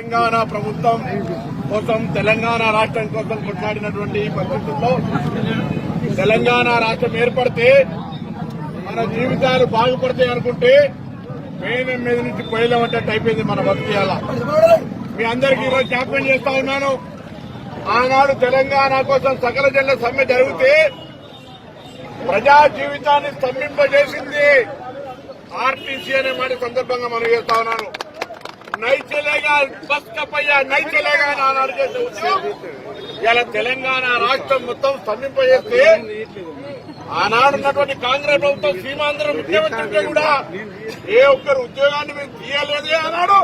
తెలంగాణ ప్రభుత్వం కోసం తెలంగాణ రాష్ట్రం కోసం కొట్లాడినటువంటి పరిస్థితుల్లో తెలంగాణ రాష్ట్రం ఏర్పడితే మన జీవితాలు బాగుపడతాయి అనుకుంటే మెయిన్ మీద నుంచి పోయలేమంటే అయిపోయింది మన బతికేయాల మీ అందరికీ ఈరోజు జ్ఞాపకం చేస్తా ఉన్నాను. ఆనాడు తెలంగాణ కోసం సకల జనుల సమ్మె జరిగితే ప్రజా జీవితాన్ని స్తంభింపజేసింది ఆర్టీసీ అనే మాట సందర్భంగా మనం చేస్తా ఉన్నాను. నై చలేగా బస్ కప్పయ్యా నై చలేగా అని ఆనాడు చేసే ఉద్యమం. ఇలా తెలంగాణ రాష్ట్రం మొత్తం స్తంభింపజేస్తే ఆనాడు ఉన్నటువంటి కాంగ్రెస్ ప్రభుత్వం సీమాంధ్ర ముఖ్యమంత్రి కూడా ఏ ఒక్కరు ఉద్యోగాన్ని మేము తీయలేదే అన్నాడు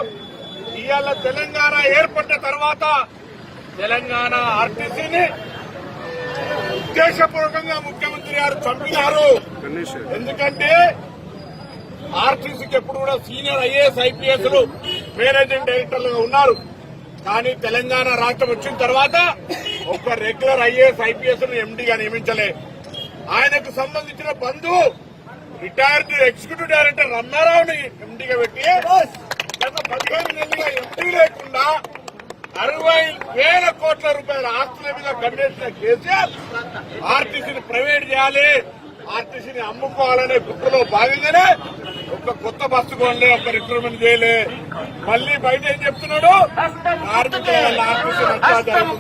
ఇవాళ తెలంగాణ ఏర్పడ్డ తర్వాత తెలంగాణ ఆర్టీసీని ఉద్దేశపూర్వకంగా ముఖ్యమంత్రి గారు చంపినారు. ఎందుకంటే ఆర్టీసీకి ఎప్పుడు కూడా సీనియర్ ఐఏఎస్ ఐపీఎస్లు మేనేజింగ్ డైరెక్టర్లుగా ఉన్నారు. కానీ తెలంగాణ రాష్ట్రం వచ్చిన తర్వాత ఒక రెగ్యులర్ ఐఏఎస్ ఐపీఎస్ ఎండీగా నియమించలే. ఆయనకు సంబంధించిన బంధువు రిటైర్డ్ ఎగ్జిక్యూటివ్ డైరెక్టర్ రమ్మారావుని ఎండీగా పెట్టి గత పదిహేను నెలలుగా ఎండీ లేకుండా అరవై వేల కోట్ల రూపాయల ఆస్తుల మీద కన్నేసిన కేసీఆర్ ఆర్టీసీని ప్రైవేట్ చేయాలి. ఆర్టీసీని అమ్ముకోవాలనే కుట్రలో భాగంగానే ఒక కొత్త బస్సు కొనలే ఒక రిక్రూట్మెంట్ చేయలే. మళ్ళీ బయట ఏం చెప్తున్నాడు? కార్మికుల వల్ల ఆర్టీసీ నష్టాలు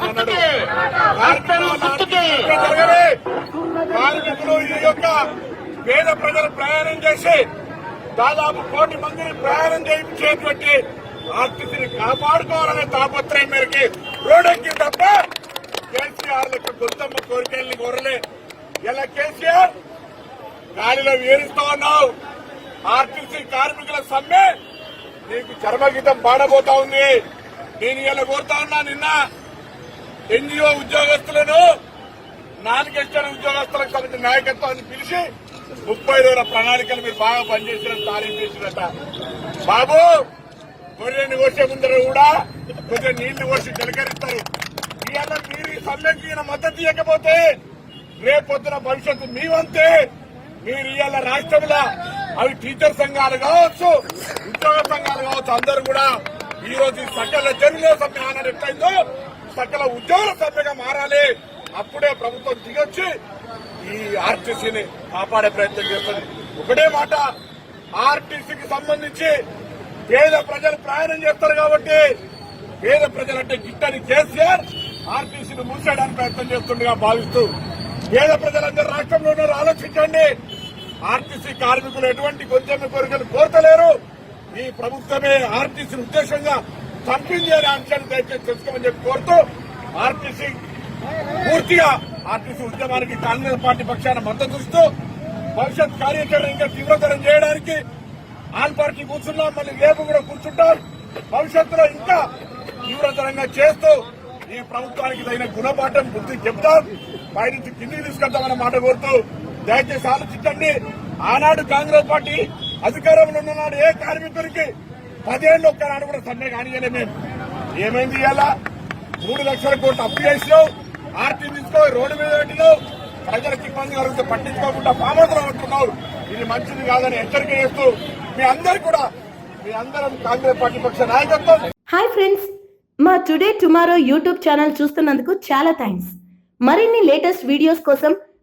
కార్మికుల ఈ యొక్క పేద ప్రజలు ప్రయాణం చేసి దాదాపు కోటి మందిని ప్రయాణం చేయించేటువంటి ఆర్టీసీని కాపాడుకోవాలనే తాపత్రయం మేరకి రోడెక్కి తప్ప కేసీఆర్ లెక్క గొంతమ్మ కోరికల్ని కోరలే. ఇలా కేసీఆర్? గాలిలో వేరుస్తా ఉన్నావు. ఆర్టీసీ కార్మికుల సమ్మె నీకు చర్మగీతం పాడబోతా ఉంది. నేను ఇలా కోరుతా ఉన్నా నిన్న ఎన్జిఓ ఉద్యోగస్తులను నాలుగెస్టల ఉద్యోగస్తులకు సంబంధించిన నాయకత్వాన్ని పిలిచి ముప్పై రోజుల ప్రణాళికలు మీరు బాగా పనిచేసిన తారీఫ్ చేసినట్ట. బాబు గొర్రెని కోసే ముందర కూడా కొంచెం నీళ్ళు కోసి జలకరిస్తారు ఇవాళ మీరు ఈ సమ్మెకి మద్దతు ఇవ్వకపోతే రేపొద్దున భవిష్యత్తు మీ వంతే. మీరు ఇవాళ రాష్ట్రంలో అవి టీచర్ సంఘాలు కావచ్చు ఉద్యోగ సంఘాలు కావచ్చు అందరూ కూడా ఈ రోజు సకల జనుల సమ్మె ఆనాడు ఎట్లయిందో సకల ఉద్యోగుల సమ్మెగా మారాలి. అప్పుడే ప్రభుత్వం దిగొచ్చి ఈ ఆర్టీసీని కాపాడే ప్రయత్నం చేస్తుంది. ఒకటే మాట ఆర్టీసీకి సంబంధించి పేద ప్రజలు ప్రయాణం చేస్తారు కాబట్టి పేద ప్రజలంటే గిట్టని కేసీఆర్ ఆర్టీసీని మూసేయడానికి ప్రయత్నం చేస్తుండగా భావిస్తూ పేద ప్రజలందరూ రాష్ట్రంలో ఉన్నారు. ఆలోచించండి. ఆర్టీసీ కార్మికులు ఎటువంటి గొంతెమ్మ కోరికలు కోరతలేరు. ఈ ప్రభుత్వమే ఆర్టీసీ ఉద్దేశంగా చంపింది అనే అంశాన్ని దయచేసి తెలుసుకోమని చెప్పి కోరుతూ ఆర్టీసీ పూర్తిగా ఆర్టీసీ ఉద్యమానికి కాంగ్రెస్ పార్టీ పక్షాన మద్దతు ఇస్తూ భవిష్యత్ కార్యాచరణ ఇంకా తీవ్రతరం చేయడానికి ఆల్ పార్టీ కూర్చున్నాం మళ్ళీ రేపు కూడా కూర్చుంటాం. భవిష్యత్తులో ఇంకా తీవ్రతరంగా చేస్తూ ఈ ప్రభుత్వానికి తగిన గుణపాఠం బుద్ధి చెప్తాం పైనుంచి కిందికి తీసుకెళ్తామన్న మాట కోరుతూ దయచేసి ఆలోచించండి. ఆనాడు కాంగ్రెస్ పార్టీ అధికారంలో ఉన్ననాడు ఏ కార్మికులకి పదేళ్ళు ఒక్కనాడు కూడా సమ్మె కానియలే మేము. ఏమైంది చేయాలా మూడు లక్షల కోట్లు అప్పు చేసినావు ఆర్టీ తీసుకో రోడ్డు మీద పెట్టినావు ప్రజలకు ఇబ్బంది కలిగితే పట్టించుకోకుండా పామోదరం అంటున్నావు ఇది మంచిది కాదని హెచ్చరిక చేస్తూ మీ అందరు కూడా మీ అందరం కాంగ్రెస్ పార్టీ పక్ష నాయకత్వం. హాయ్ ఫ్రెండ్స్ మా టుడే టుమారో యూట్యూబ్ ఛానల్ చూస్తున్నందుకు చాలా థ్యాంక్స్ మరిన్ని లేటెస్ట్ వీడియోస్ కోసం